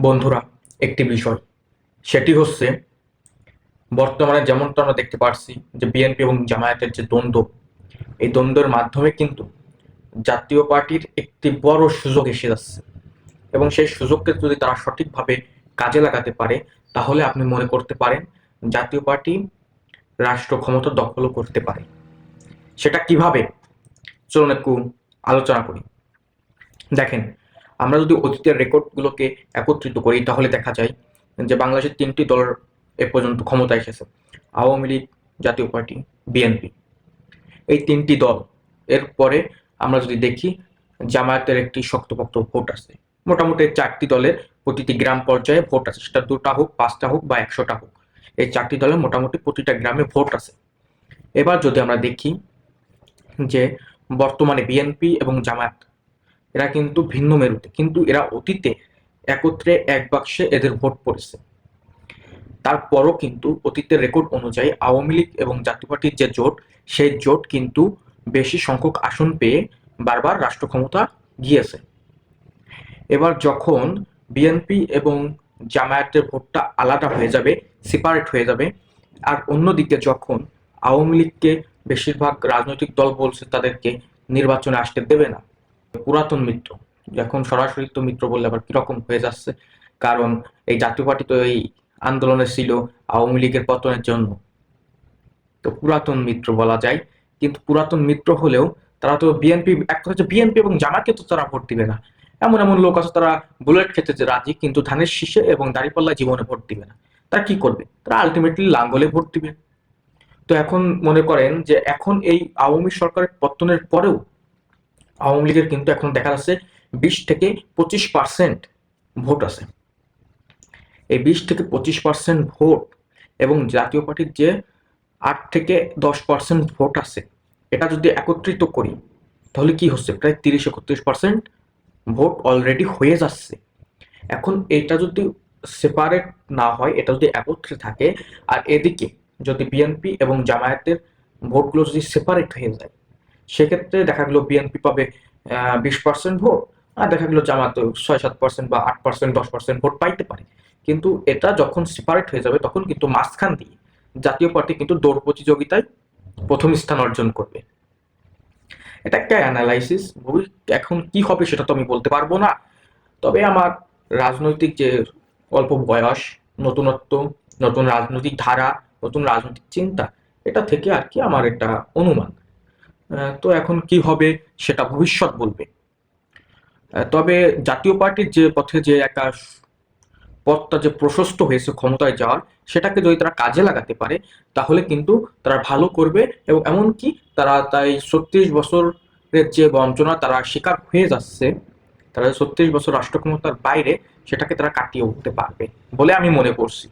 বন্ধুরা, একটি বিষয়। সেটি হচ্ছে, বর্তমানে যেমনটা আমরা দেখতে পারছি যে বিএনপি এবং জামায়াতের যে দ্বন্দ্ব, এই দ্বন্দ্বের মাধ্যমে কিন্তু জাতীয় পার্টির একটি বড় সুযোগ এসে যাচ্ছে। এবং সেই সুযোগকে যদি তারা সঠিকভাবে কাজে লাগাতে পারে, তাহলে আপনি মনে করতে পারেন জাতীয় পার্টি রাষ্ট্র ক্ষমতা দখলও করতে পারে। সেটা কীভাবে? চলুন একটু আলোচনা করি। দেখেন আমরা যদি অতীতের রেকর্ডগুলোকে একত্রিত করি, তাহলে দেখা যায় যে বাংলাদেশের তিনটি দল এ পর্যন্ত ক্ষমতা এসেছে। আওয়ামী লীগ, জাতীয় পার্টি, বিএনপি। এই তিনটি দল, এরপরে আমরা যদি দেখি, জামায়াতের একটি শক্তপোক্ত ভোট আছে। মোটামুটি চারটি দলের প্রতিটি গ্রাম পর্যায়ে ভোট আছে। সেটা দুটা হোক, পাঁচটা হোক বা একশোটা হোক। এই চারটি দলের মোটামুটি প্রতিটা গ্রামে ভোট আছে। এবার যদি আমরা দেখি যে বর্তমানে বিএনপি এবং জামায়াত এরা কিন্তু ভিন্ন মেরুতে, কিন্তু এরা অতীতে একত্রে এক বাক্সে এদের ভোট পড়েছে। তারপরও কিন্তু অতীতের রেকর্ড অনুযায়ী আওয়ামী লীগ এবং জাতীয় পার্টির যে জোট, সেই জোট কিন্তু বেশি সংখ্যক আসন পেয়ে বারবার রাষ্ট্র ক্ষমতা গিয়েছে। এবার যখন বিএনপি এবং জামায়াতের ভোটটা আলাদা হয়ে যাবে সেপারেট হয়ে যাবে, আর অন্যদিকে যখন আওয়ামী লীগকে বেশিরভাগ রাজনৈতিক দল বলছে তাদেরকে নির্বাচনে আসতে দেবে না পুরাতন মিত্র। এখন সরাসরি তো মিত্র বললে আবার কীরকম হয়ে যাচ্ছে? কারণ এই জাতীয় পার্টি তো এই আন্দোলনে ছিল আওয়ামী লীগের পতনের জন্য। তো পুরাতন মিত্র বলা যায়। কিন্তু পুরাতন মিত্র হলেও তারা তো বিএনপি, এক কথা হচ্ছে বিএনপি এবং জামাকে তো তারা ভোট দিবে না। এমন এমন লোক আছে তারা বুলেট খেতে রাজি, কিন্তু ধানের শীষে এবং দাঁড়িপাল্লায় জীবনে ভোট দিবে না। তারা কি করবে? তারা আলটিমেটলি লাঙ্গলে ভোট দিবে। তো এখন মনে করেন যে এখন এই আওয়ামী সরকারের পতনের পরেও আওয়ামী লীগের কিন্তু এখন দেখা যাচ্ছে বিশ থেকে পঁচিশ পার্সেন্ট ভোট আছে। এই বিশ থেকে পঁচিশ পার্সেন্ট ভোট এবং জাতীয় পার্টির যে আট থেকে দশ পার্সেন্ট ভোট আছে, এটা যদি একত্রিত করি, তাহলে কি হচ্ছে? প্রায় তিরিশ, একত্রিশ পার্সেন্ট ভোট অলরেডি হয়ে যাচ্ছে। এখন এটা যদি সেপারেট না হয়, এটা যদি একত্রে থাকে, আর এদিকে যদি বিএনপি এবং জামায়াতের ভোটগুলো যদি সেপারেট হয়ে যায় সেক্ষেত্রে দেখা গেলো বিএনপি পাবে বিশ পার্সেন্ট ভোট, আর দেখা গেলো জামাত ছয় সাত পার্সেন্ট বা আট পার্সেন্ট দশ পার্সেন্ট ভোট পাইতে পারে। কিন্তু এটা যখন সেপারেট হয়ে যাবে, তখন কিন্তু মাঝখান দিয়ে জাতীয় পার্টি কিন্তু দৌড় প্রতিযোগিতায় প্রথম স্থান অর্জন করবে। এটা একটা অ্যানালাইসিস এখন কি হবে সেটা তো আমি বলতে পারব না। তবে আমার রাজনৈতিক যে অল্প বয়স, নতুনত্ব, নতুন রাজনৈতিক ধারা, নতুন রাজনৈতিক চিন্তা, এটা থেকে আর কি আমার একটা অনুমান। তো এখন কি হবে সেটা ভবিষ্যৎ বলবে। তবে জাতীয় পার্টির যে পথে যে একটা পথটা যে প্রশস্ত হয়েছে ক্ষমতায় যাওয়ার, সেটাকে যদি তারা কাজে লাগাতে পারে, তাহলে কিন্তু তারা ভালো করবে এবং এমনকি তারা তাই ছত্রিশ বছরের যে বঞ্চনা তারা শিকার হয়ে যাচ্ছে, তারা ছত্রিশ বছর রাষ্ট্র ক্ষমতার বাইরে সেটাকে তারা কাটিয়ে উঠতে পারবে বলে আমি মনে করছি।